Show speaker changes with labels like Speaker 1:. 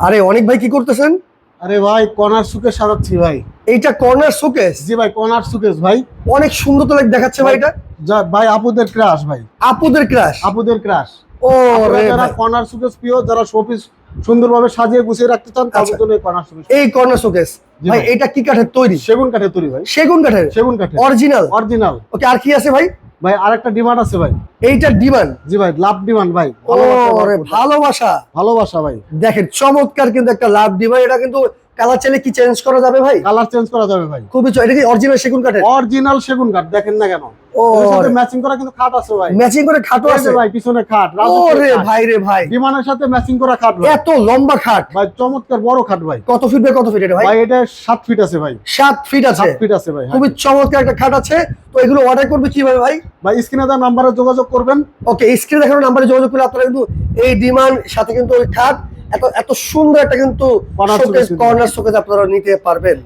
Speaker 1: আরে অনেক ভাই কি করতেছেন?
Speaker 2: আরে ভাই কর্নার সুকেস সাজাচ্ছি ভাই।
Speaker 1: এইটা কর্নার সুকেশ
Speaker 2: জি ভাই কর্নার সুকেশ ভাই।
Speaker 1: অনেক সুন্দর তো দেখাচ্ছে ভাই এটা।
Speaker 2: ভাই আপুদের ক্রাশ ভাই।
Speaker 1: আপুদের ক্রাশ
Speaker 2: আপুদের ক্রাশ
Speaker 1: ও
Speaker 2: যারা। কর্নার সুকেস প্রিয় যারা শোপিস সুন্দরভাবে সাজিয়ে গুছিয়ে রাখতে চান তাদের
Speaker 1: আচ্ছা।
Speaker 2: জন্য এই কর্নার সুকেস
Speaker 1: এই কর্নার ভাই
Speaker 2: ভাই।
Speaker 1: এটা কি কাঠের তৈরি?
Speaker 2: সেগুন কাঠের তৈরি ভাই।
Speaker 1: সেগুন কাঠের?
Speaker 2: সেগুন কাঠের।
Speaker 1: অরিজিনাল
Speaker 2: অরিজিনাল
Speaker 1: ওকে আর কি আছে ভাই?
Speaker 2: ভাই আরেকটা ডিমান্ড আছে ভাই।
Speaker 1: এইটা ডিমান্ড
Speaker 2: জি ভাই লাভ ডিমান্ড ভাই। ভালোবাসা ভালোবাসা।
Speaker 1: ভালোবাসা।
Speaker 2: ভালোবাসা ভাই।
Speaker 1: দেখেন চমৎকার কিন্তু একটা লাভ ডিমান্ড এটা কিন্তু কালার চাইলে কি চেঞ্জ করা যাবে ভাই?
Speaker 2: কালার চেঞ্জ করা যাবে ভাই।
Speaker 1: খুবই এটা কি অরিজিনাল সেগুন কাঠের?
Speaker 2: অরিজিনাল সেগুন কাঠ দেখেন না কেন?
Speaker 1: ও
Speaker 2: সাথে ম্যাচিং করা কিন্তু খাট আছে ভাই।
Speaker 1: ম্যাচিং করে আছে।
Speaker 2: ভাই পিছনে খাট
Speaker 1: ভাই রে ভাই।
Speaker 2: বিমানের সাথে ম্যাচিং করা খাট
Speaker 1: এত লম্বা খাট।
Speaker 2: ভাই চমৎকার বড় খাট ভাই।
Speaker 1: কত ফিট বাই কত ফিট এটা ভাই?
Speaker 2: ভাই এটা সাত ফিট আছে ভাই।
Speaker 1: সাত ফিট আছে।
Speaker 2: সাত ফিট আছে ভাই হ্যাঁ।
Speaker 1: খুবই চমৎকার একটা খাট আছে। তো এগুলো অর্ডার করবে কীভাবে ভাই?
Speaker 2: ভাই স্ক্রিনে দেওয়া নাম্বারে যোগাযোগ করবেন।
Speaker 1: ওকে স্ক্রিনে দেখানো নাম্বারে যোগাযোগ করলে আপনারা কিন্তু এই ডিমান্ড সাথে কিন্তু ওই খাট এত এত সুন্দর একটা কিন্তু। কর্নার আপনারা নিতে পারবেন